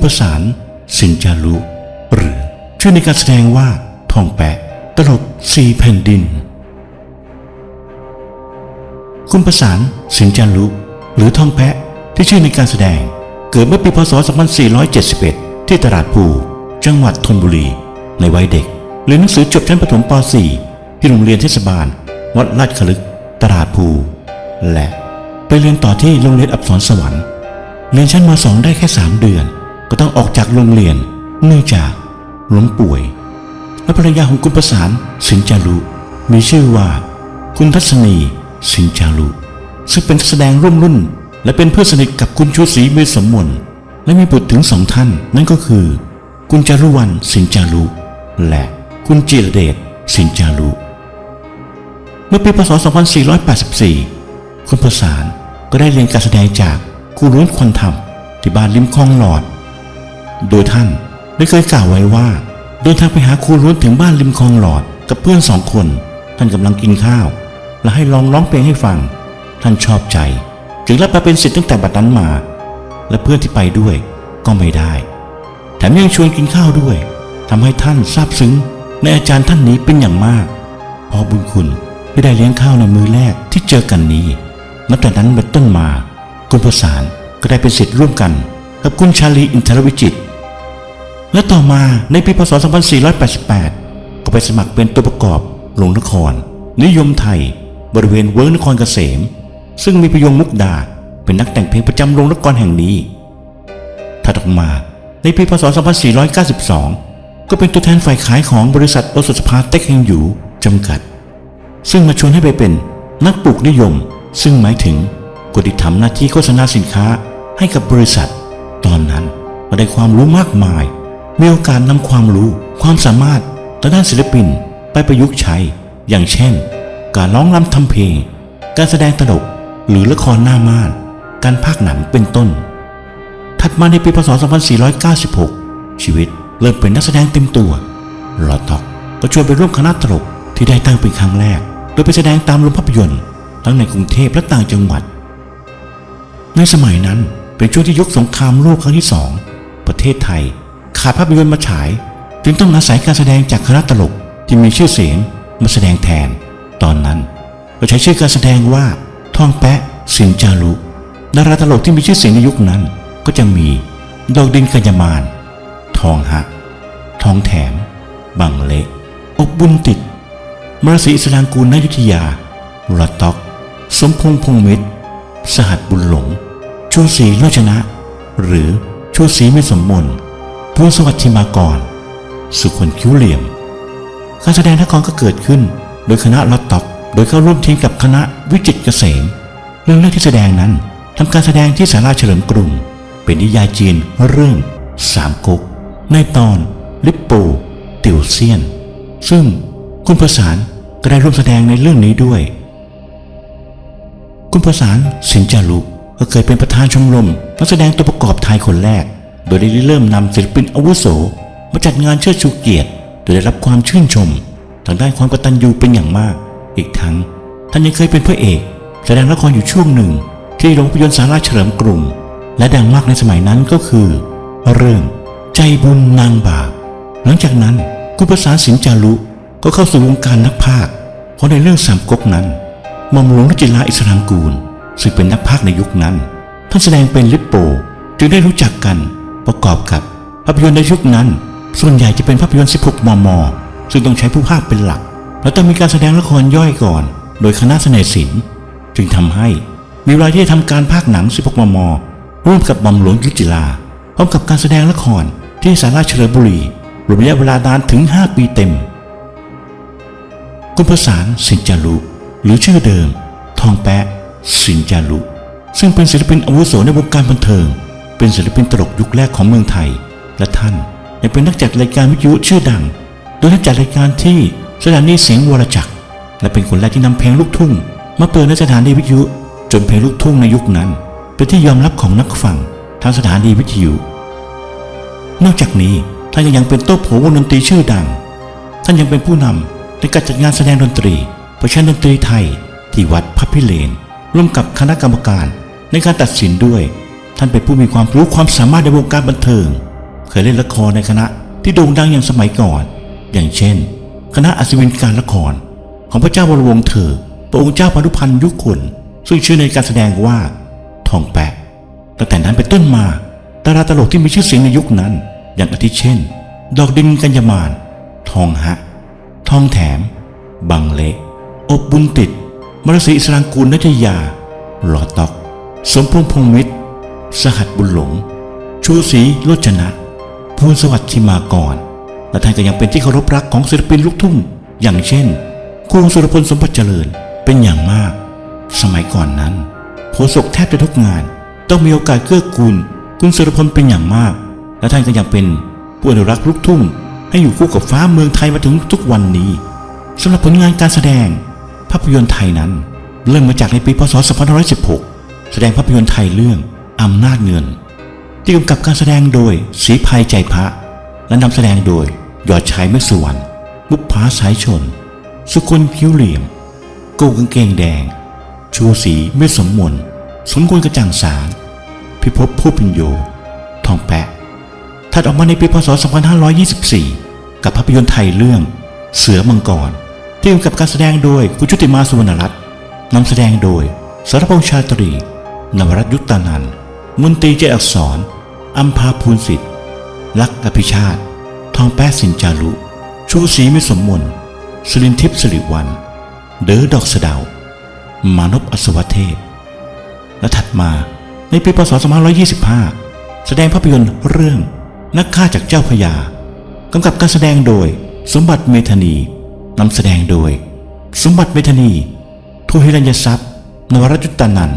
คุณประสานสินจารุหรือชื่อในการแสดงว่าทองแปะ ตลกสีแผ่นดิน คุณประสานสินจารุหรือทองแพะที่ชื่อในการแสดง เกิดเมื่อปีพศ 2471 ที่ตลาดภูจังหวัดธนบุรี ในวัยเด็กเรียนหนังสือจบชั้นประถมป .4 ที่โรงเรียนเทศบาล วัดลาดขลึก ตลาดภู และไปเรียนต่อที่โรงเรียนอับสรสวรรค์ เรียนชั้นม .2 ได้แค่ 3 เดือน ก็ต้องออกจากโรงเรียน เนื่องจากล้มป่วย และภรรยาของคุณประสานสินจารุมีชื่อว่า คุณทัศนีสินจารุซึ่งเป็นแสดงร่วมรุ่น และเป็นเพื่อนสนิทกับคุณชูศรีเมษสมมนและมีบุตรถึงสองท่าน นั่นก็คือ คุณจารุวรรณสินจารุและคุณจิรเดชสินจารุเมื่อปีพศ 2484 คุณประสานก็ได้เรียนการแสดงจากครูล้วนควันธรรมที่บ้านริมคลองหลอด โดยท่านได้เคยกล่าวไว้ว่า เดินทางไปหาครูล้วนถึงบ้านริมคลองหลอดกับเพื่อนสองคน ท่านกำลังกินข้าว และให้ลองร้องเพลงให้ฟัง ท่านชอบใจ จึงรับมาเป็นศิษย์ตั้งแต่บัดนั้นมา และเพื่อนที่ไปด้วยก็ไม่ได้ แถมยังชวนกินข้าวด้วยทำให้ท่านซาบซึ้งในอาจารย์ท่านนี้เป็นอย่างมาก เพราะบุญคุณที่ได้เลี้ยงข้าวในมือแรกที่เจอกันนี้ นับแต่นั้นเป็นต้นมา คุณประสานก็ได้เป็นศิษย์ร่วมกัน กับคุณชาลีอินทรวิจิตร และต่อมาในปีพศ 2488 ก็ไปสมัครเป็นตัวประกอบโรงละคร นิยมไทย บริเวณเวิร์กนครเกษม ซึ่งมีพยงมุกดา เป็นนักแต่งเพลงประจำโรงละครแห่งนี้ถัดออกมาในปีพศ 2492 ก็เป็นตัวแทนฝ่ายขายของบริษัทโอสถสภาเต็กเฮงอยู่จำกัด ซึ่งมาชวนให้ไปเป็นนักปลูกนิยม ซึ่งหมายถึงคนที่ทำหน้าที่โฆษณาสินค้าให้กับบริษัท ตอนนั้นก็ได้ความรู้มากมาย มีโอกาสนำความรู้ ความสามารถทางด้านศิลปินไปประยุกต์ใช้ อย่างเช่น การร้องรำทำเพลง การแสดงตลกหรือละครหน้าม่าน การพากหนังเป็นต้น ถัดมาในปีพศ 2496 ชีวิตเริ่มเป็นนักแสดงเต็มตัวลอตอกก็ชวนไปร่วมคณะตลกที่ได้ตั้งเป็นครั้งแรก โดยไปแสดงตามโรงภาพยนตร์ ทั้งในกรุงเทพและต่างจังหวัด ในสมัยนั้นเป็นช่วงที่ยกสงครามโลกครั้งที่สองประเทศไทย ขาดภาพยนตร์มาฉาย จึงต้องอาศัยการแสดงจากคณะตลกที่มีชื่อเสียงมาแสดงแทน ตอนนั้นก็ใช้ชื่อการแสดงว่าทองแปะสินจารุดาราตลกที่มีชื่อเสียงในยุคนั้นก็จะมีดอกดินกัญญามานทองหะทองแถม บังเละอบบุญติดมรสีอิสลางกูลนายุทธยารัตอก สมพงษ์พงมิตร สหัสบุญหลงชูศรีโลชนะ หรือชูศรีไม่สมมน พวงสวัสดิ์ธิมากร สุคนคิ้วเหลี่ยม การแสดงละครก็เกิดขึ้น โดยคณะลอตต็อกโดยเข้าร่วมทีมกับคณะวิจิตเกษม เรื่องแรกที่แสดงนั้นทำการแสดงที่ศาลาเฉลิมกรุง เป็นนิยายจีนเรื่องสามก๊กในตอนลิปโปติวเซียน ซึ่งคุณประสานก็ได้ร่วมแสดงในเรื่องนี้ด้วย คุณประสานสินจารุก็เคยเป็นประธานชมรมนักแสดงตัวประกอบไทยคนแรก โดยได้เริ่มนำศิลปินอาวุโส มาจัดงานเชิดชูเกียรติ โดยได้รับความชื่นชม ทางด้านความกตัญญูเป็นอย่างมาก อีกทั้งท่านยังเคยเป็นพระเอก แสดงละครอยู่ช่วงหนึ่ง ที่โรงภาพยนตร์สาราเฉลิมกรุงและดังมากในสมัยนั้นก็คือ เรื่องใจบุญนางบาปหลังจากนั้นคุณประสานสินจารุก็เข้าสู่วงการนักพากย์เพราะในเรื่องสามก๊กนั้นมอมหลวงรจิลาอิสรางกูล ซึ่งเป็นนักพากย์ในยุคนั้น ท่านแสดงเป็นลิปโป จึงได้รู้จักกัน ประกอบกับภาพยนตร์ในยุคนั้น ส่วนใหญ่จะเป็นภาพยนตร์ 16 มม ซึ่งต้องใช้ผู้พากย์เป็นหลัก และต้องมีการแสดงละครย่อยก่อน โดยคณะเสน่ห์ศิลป์จึงทำให้มีเวลาที่จะทำการพากย์หนัง 16 มม ร่วมกับหม่อมหลวงยุจิลาพร้อมกับการแสดงละครที่สาราเฉลิมบุรีรวมระยะเวลานานถึง 5 ปีเต็ม คุณประสานสินจารุหรือชื่อเดิม ทองแปะสินจารุซึ่งเป็นศิลปินอาวุโสในวงการบันเทิง เป็นศิลปินตลกยุคแรกของเมืองไทย และท่านยังเป็นนักจัดรายการวิทยุชื่อดัง โดยนักจัดรายการที่สถานีเสียงวรจักร และเป็นคนแรกที่นำเพลงลูกทุ่ง มาเปิดในสถานีวิทยุ จนเพลงลูกทุ่งในยุคนั้น เป็นที่ยอมรับของนักฟังทางสถานีวิทยุ นอกจากนี้ท่านยังเป็นโต๊ะโผวงดนตรีชื่อดัง ท่านยังเป็นผู้นำในการจัดงานแสดงดนตรีประชันดนตรีไทย ที่วัดพระพิเลนร่วมกับคณะกรรมการในการตัดสินด้วย ท่านเป็นผู้มีความรู้ความสามารถในวงการบันเทิง เคยเล่นละครในคณะที่โด่งดังอย่างสมัยก่อน อย่างเช่น คณะอัศวินการละคร ของพระเจ้าวรวงเธอพระองค์เจ้าพานุพันธ์ยุคนซึ่งชื่อในการแสดงว่า ทองแปะตั้งแต่นั้นเป็นต้นมาดาราตลกที่มีชื่อเสียงในยุคนั้น อย่างอาทิเช่น ดอกดินกัญญมานทองฮะ ทองแถม บังเละอบบุญติด มรสีอิสรางกูลนัทยาหลอตอก สมพงษ์พงมิตร สหัสบุญหลง ชูศรีโลจนะภูลสวัสดิ์ชิมากรและท่านก็ยังเป็นที่เคารพรักของศิลปินลูกทุ่ง อย่างเช่นครูสุรพลสมบัติเจริญเป็นอย่างมาก สมัยก่อนนั้นโฆษกแทบจะทุกงาน ต้องมีโอกาสเกื้อกูลคุณสุรพลเป็นอย่างมาก และท่านก็ยังเป็นผู้อนุรักษ์ลูกทุ่ง ให้อยู่คู่กับฟ้าเมืองไทยมาถึงทุกวันนี้สำหรับผลงานการแสดง ภาพยนตร์ไทยนั้น เริ่มมาจากในปีพศ 2516 แสดงภาพยนตร์ไทยเรื่อง อำนาจเงิน ที่กำกับการแสดงโดยศรีภัยใจพระ และนำแสดงโดยยอดชายเมฆสุวรรณบุพภาสายชน สุคนผิวเหลี่ยมโกกางเกงแดง ชูศรีเมฆสมมนสมควรกระจ่างสารพิภพผู้พิญโย ทองแปะถัดออกมาในปีพศ 2524 กับภาพยนตร์ไทยเรื่อง เสือมังกร ที่กำกับการแสดงโดยคุณชุติมาสุวรรณรัตน์นำแสดงโดยสรพงษ์ชาตรีนวรัตยุตตานันท์ มุนตีเจอักษร อัมพาภูลสิทธิ์ ลักอภิชาติ ทองแป้สินจารุ ชูศรีไม่สมมนสลินทิพย์สิริวัลเดอดอกสดาว มานพอสวเทพ และถัดมาในปีพศ 2525 แสดงภาพยนตร์เรื่องนักฆ่าจากเจ้าพยากำกับการแสดงโดยสมบัติเมธานีนำแสดงโดย สมบัติเมธานีทูหิรัญยทรัพย์ นวรัตน์ยุตตานัน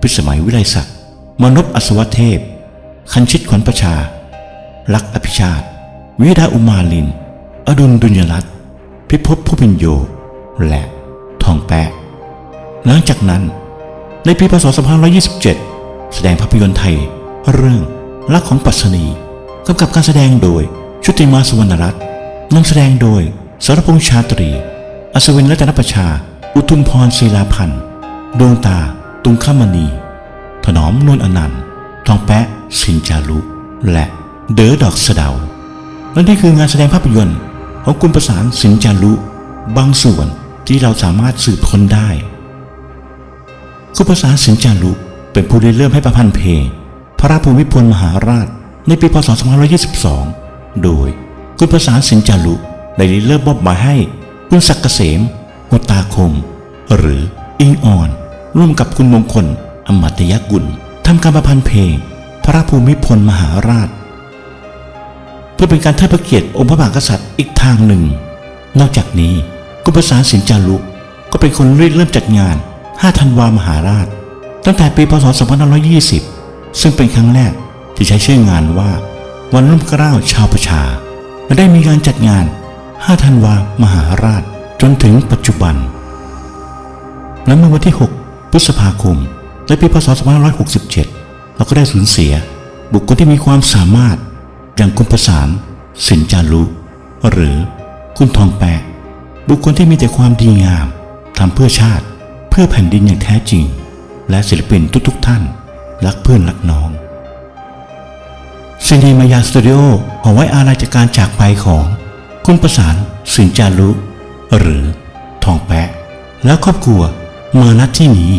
พิสมัยวิไลศักดิ์ มนพอสวเทพ คันชิตขวัญประชา ลักอภิชาติ วิดาอุมาลิน อดุลดุลยรัตพิภพผู้พิญโย และทองแปะ หลังจากนั้น ในปีพศ 2527 แสดงภาพยนตร์ไทย เรื่องรักของปัสนีกำกับการแสดงโดยชุติมาสุวรรณรัตน์นำแสดงโดยสรพงษ์ชาตรี อัศวินรัตนประชา อุทุมพรศิลาพันธ์ ดวงตา ตุงขมณี ถนอมนวลอนันต์ทองแปะสินจารุและเดอดอกสะเดา และนี่คืองานแสดงภาพยนตร์ ของคุณประสานสินจารุบางส่วนที่เราสามารถสืบค้นได้ คุณประสานสินจารุเป็นผู้ริเริ่มให้ประพันธ์เพลง พระราชภูมิพลมหาราช ในปีพศ 2522 โดยคุณประสานสินจารุได้ริเริ่มมอบหมายให้คุณศักดิ์เกษมหัวตาคม หรืออิงอ่อน ร่วมกับคุณมงคล อมตยกุลทำการประพันธ์เพลง พระภูมิพลมหาราช เพื่อเป็นการเทิดพระเกียรติองค์พระมหากษัตริย์อีกทางหนึ่ง นอกจากนี้คุณประสานสินจารุก็เป็นคนริเริ่มจัดงาน 5 ธันวามหาราช ตั้งแต่ปีพศ 2520 ซึ่งเป็นครั้งแรกที่ใช้ชื่องานว่า วันร่มเกล้าชาวประชาและได้มีการจัดงาน 5 ธันวามหาราชจนถึงปัจจุบัน และเมื่อวันที่ 6 พฤษภาคม ในปีพศ 2567 เราก็ได้สูญเสีย บุคคลที่มีความสามารถ อย่างคุณประสานสินจารุหรือคุณทองแปะ บุคคลที่มีแต่ความดีงามทำเพื่อชาติ เพื่อแผ่นดินอย่างแท้จริง และศิลปินทุกๆท่าน รักเพื่อนรักน้องซีนีมายาสตูดิโอขอไว้อาลัยจากการจากไปของคุณประสานสินจารุหรือทองแปะ แล้วครอบครัวมาณที่นี้